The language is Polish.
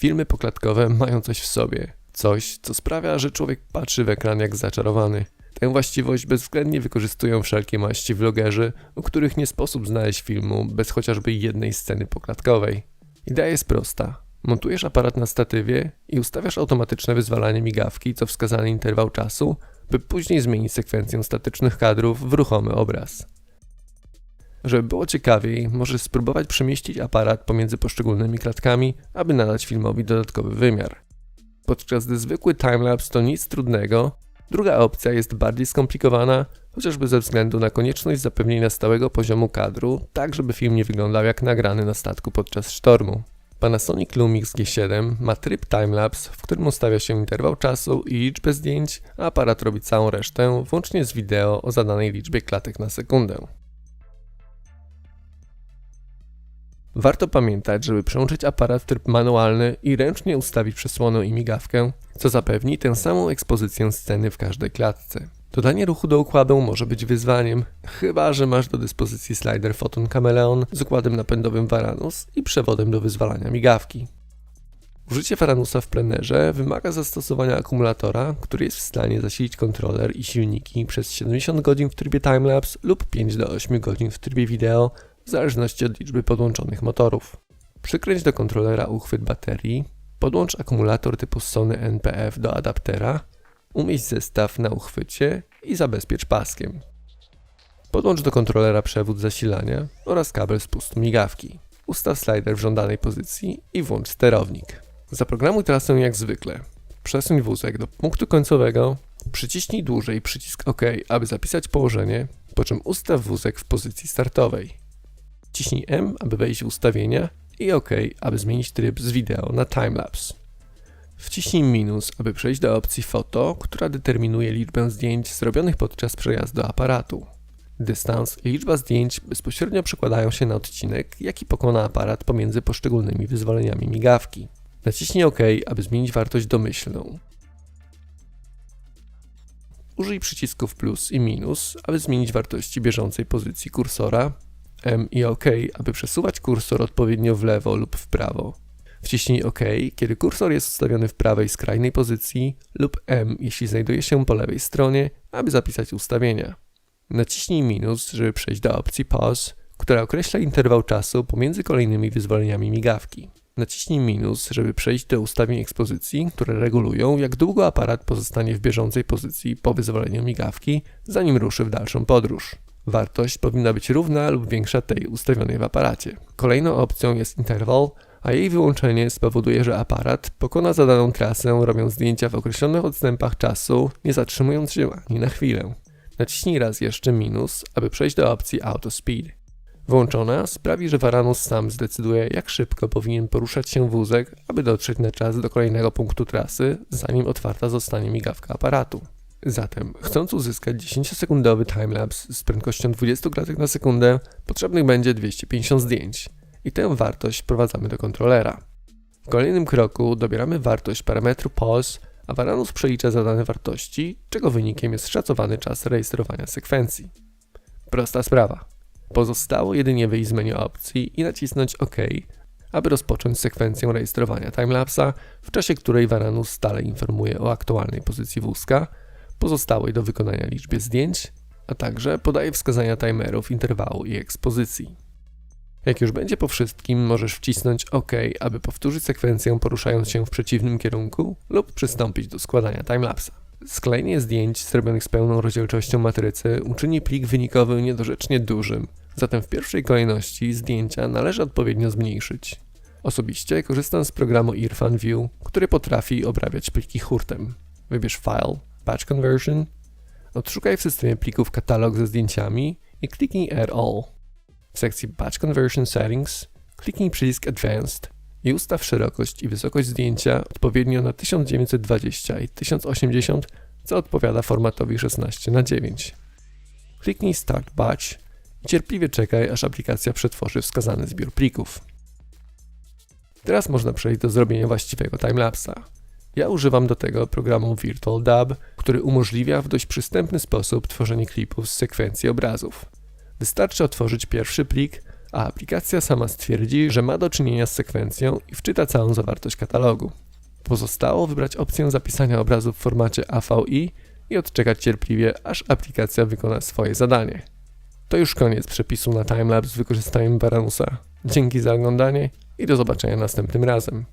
Filmy poklatkowe mają coś w sobie. Coś, co sprawia, że człowiek patrzy w ekran jak zaczarowany. Tę właściwość bezwzględnie wykorzystują wszelkie maści vlogerzy, u których nie sposób znaleźć filmu bez chociażby jednej sceny poklatkowej. Idea jest prosta. Montujesz aparat na statywie i ustawiasz automatyczne wyzwalanie migawki co wskazany interwał czasu, by później zmienić sekwencję statycznych kadrów w ruchomy obraz. Żeby było ciekawiej, możesz spróbować przemieścić aparat pomiędzy poszczególnymi klatkami, aby nadać filmowi dodatkowy wymiar. Podczas gdy zwykły timelapse to nic trudnego, druga opcja jest bardziej skomplikowana, chociażby ze względu na konieczność zapewnienia stałego poziomu kadru, tak żeby film nie wyglądał jak nagrany na statku podczas sztormu. Panasonic Lumix G7 ma tryb timelapse, w którym ustawia się interwał czasu i liczbę zdjęć, a aparat robi całą resztę, włącznie z wideo o zadanej liczbie klatek na sekundę. Warto pamiętać, żeby przełączyć aparat w tryb manualny i ręcznie ustawić przesłonę i migawkę, co zapewni tę samą ekspozycję sceny w każdej klatce. Dodanie ruchu do układu może być wyzwaniem, chyba że masz do dyspozycji slider Photon Chameleon z układem napędowym Varanus i przewodem do wyzwalania migawki. Użycie Varanusa w plenerze wymaga zastosowania akumulatora, który jest w stanie zasilić kontroler i silniki przez 70 godzin w trybie timelapse lub 5 do 8 godzin w trybie wideo, w zależności od liczby podłączonych motorów. Przykręć do kontrolera uchwyt baterii, podłącz akumulator typu Sony NPF do adaptera, umieść zestaw na uchwycie i zabezpiecz paskiem. Podłącz do kontrolera przewód zasilania oraz kabel spustu migawki. Ustaw slider w żądanej pozycji i włącz sterownik. Zaprogramuj trasę jak zwykle. Przesuń wózek do punktu końcowego, przyciśnij dłużej przycisk OK, aby zapisać położenie, po czym ustaw wózek w pozycji startowej. Ciśnij M, aby wejść w ustawienia i OK, aby zmienić tryb z wideo na timelapse. Wciśnij minus, aby przejść do opcji foto, która determinuje liczbę zdjęć zrobionych podczas przejazdu aparatu. Dystans i liczba zdjęć bezpośrednio przekładają się na odcinek, jaki pokona aparat pomiędzy poszczególnymi wyzwoleniami migawki. Naciśnij OK, aby zmienić wartość domyślną. Użyj przycisków plus i minus, aby zmienić wartości bieżącej pozycji kursora, M i OK, aby przesuwać kursor odpowiednio w lewo lub w prawo. Wciśnij OK, kiedy kursor jest ustawiony w prawej skrajnej pozycji lub M, jeśli znajduje się po lewej stronie, aby zapisać ustawienia. Naciśnij minus, żeby przejść do opcji Pause, która określa interwał czasu pomiędzy kolejnymi wyzwoleniami migawki. Naciśnij minus, żeby przejść do ustawień ekspozycji, które regulują, jak długo aparat pozostanie w bieżącej pozycji po wyzwoleniu migawki, zanim ruszy w dalszą podróż. Wartość powinna być równa lub większa tej ustawionej w aparacie. Kolejną opcją jest interval, a jej wyłączenie spowoduje, że aparat pokona zadaną trasę, robiąc zdjęcia w określonych odstępach czasu, nie zatrzymując się ani na chwilę. Naciśnij raz jeszcze minus, aby przejść do opcji Auto Speed. Włączona sprawi, że Varanus sam zdecyduje, jak szybko powinien poruszać się wózek, aby dotrzeć na czas do kolejnego punktu trasy, zanim otwarta zostanie migawka aparatu. Zatem, chcąc uzyskać 10-sekundowy timelapse z prędkością 20 klatek na sekundę, potrzebnych będzie 250 zdjęć i tę wartość wprowadzamy do kontrolera. W kolejnym kroku dobieramy wartość parametru pause, a Varanus przelicza zadane wartości, czego wynikiem jest szacowany czas rejestrowania sekwencji. Prosta sprawa. Pozostało jedynie wyjść z menu opcji i nacisnąć OK, aby rozpocząć sekwencję rejestrowania timelapsa, w czasie której Varanus stale informuje o aktualnej pozycji wózka, pozostałej do wykonania liczbie zdjęć, a także podaje wskazania timerów interwału i ekspozycji. Jak już będzie po wszystkim, możesz wcisnąć OK, aby powtórzyć sekwencję poruszając się w przeciwnym kierunku lub przystąpić do składania timelapsa. Sklejenie zdjęć zrobionych z pełną rozdzielczością matrycy uczyni plik wynikowy niedorzecznie dużym, zatem w pierwszej kolejności zdjęcia należy odpowiednio zmniejszyć. Osobiście korzystam z programu Irfan View, który potrafi obrabiać pliki hurtem. Wybierz File, Batch Conversion, odszukaj w systemie plików katalog ze zdjęciami i kliknij Add All. W sekcji Batch Conversion Settings kliknij przycisk Advanced i ustaw szerokość i wysokość zdjęcia odpowiednio na 1920 i 1080, co odpowiada formatowi 16 na 9. Kliknij Start Batch i cierpliwie czekaj, aż aplikacja przetworzy wskazany zbiór plików. Teraz można przejść do zrobienia właściwego timelapsa. Ja używam do tego programu Virtual Dub, który umożliwia w dość przystępny sposób tworzenie klipów z sekwencji obrazów. Wystarczy otworzyć pierwszy plik, a aplikacja sama stwierdzi, że ma do czynienia z sekwencją i wczyta całą zawartość katalogu. Pozostało wybrać opcję zapisania obrazu w formacie AVI i odczekać cierpliwie, aż aplikacja wykona swoje zadanie. To już koniec przepisu na timelapse z wykorzystaniem Varanusa. Dzięki za oglądanie i do zobaczenia następnym razem.